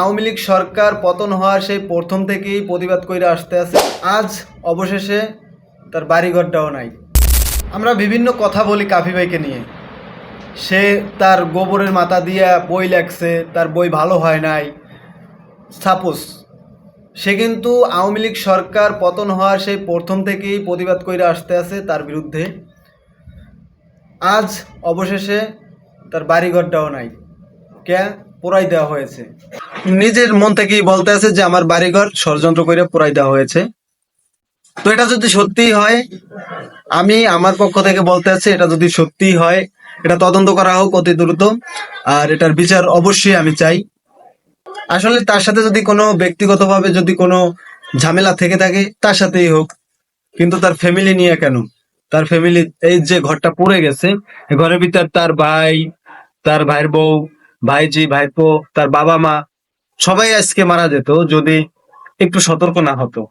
আওয়ামী লীগ সরকার পতন হওয়ার সেই প্রথম থেকেই প্রতিবাদ করে আসতে আছে। আজ অবশেষে তার বাড়িঘরটাও নাই। আমরা বিভিন্ন কথা বলি কাফি ভাইকে নিয়ে। সে তার গোবরের মাথা দিয়া বই লেখছে, তার বই ভালো হয় নাই। সাপোজ, সে কিন্তু আওয়ামী লীগ সরকার পতন হওয়ার সেই প্রথম থেকেই প্রতিবাদ করে আসতে আছে তার বিরুদ্ধে। আজ অবশেষে তার বাড়িঘরটাও নাই। কে পোড়াই দেওয়া হয়েছে। নিজের মন থেকেই বলতে আছে যে আমার বাড়িঘর ষড়যন্ত্র করে পোড়াই দেওয়া হয়েছে। তো এটা যদি সত্যি হয়, আমি আমার পক্ষ থেকে বলতে আছি এটা যদি সত্যিই হয়, এটা তদন্ত করা হোক অতি দ্রুত, আর এটার বিচার অবশ্যই আমি চাই। আসলে তার সাথে যদি কোনো ব্যক্তিগতভাবে যদি কোনো ঝামেলা থেকে থাকে, তার সাথেই হোক। কিন্তু তার ফ্যামিলি নিয়ে কেন? তার ফ্যামিলি এই যে ঘরটা পড়ে গেছে ঘরের ভিতর তার ভাই, তার ভাইয়ের বউ, ভাইজি, ভাইপো, তার বাবা মা সবাই আজকে মারা যেত যদি একটু সতর্ক না হতো।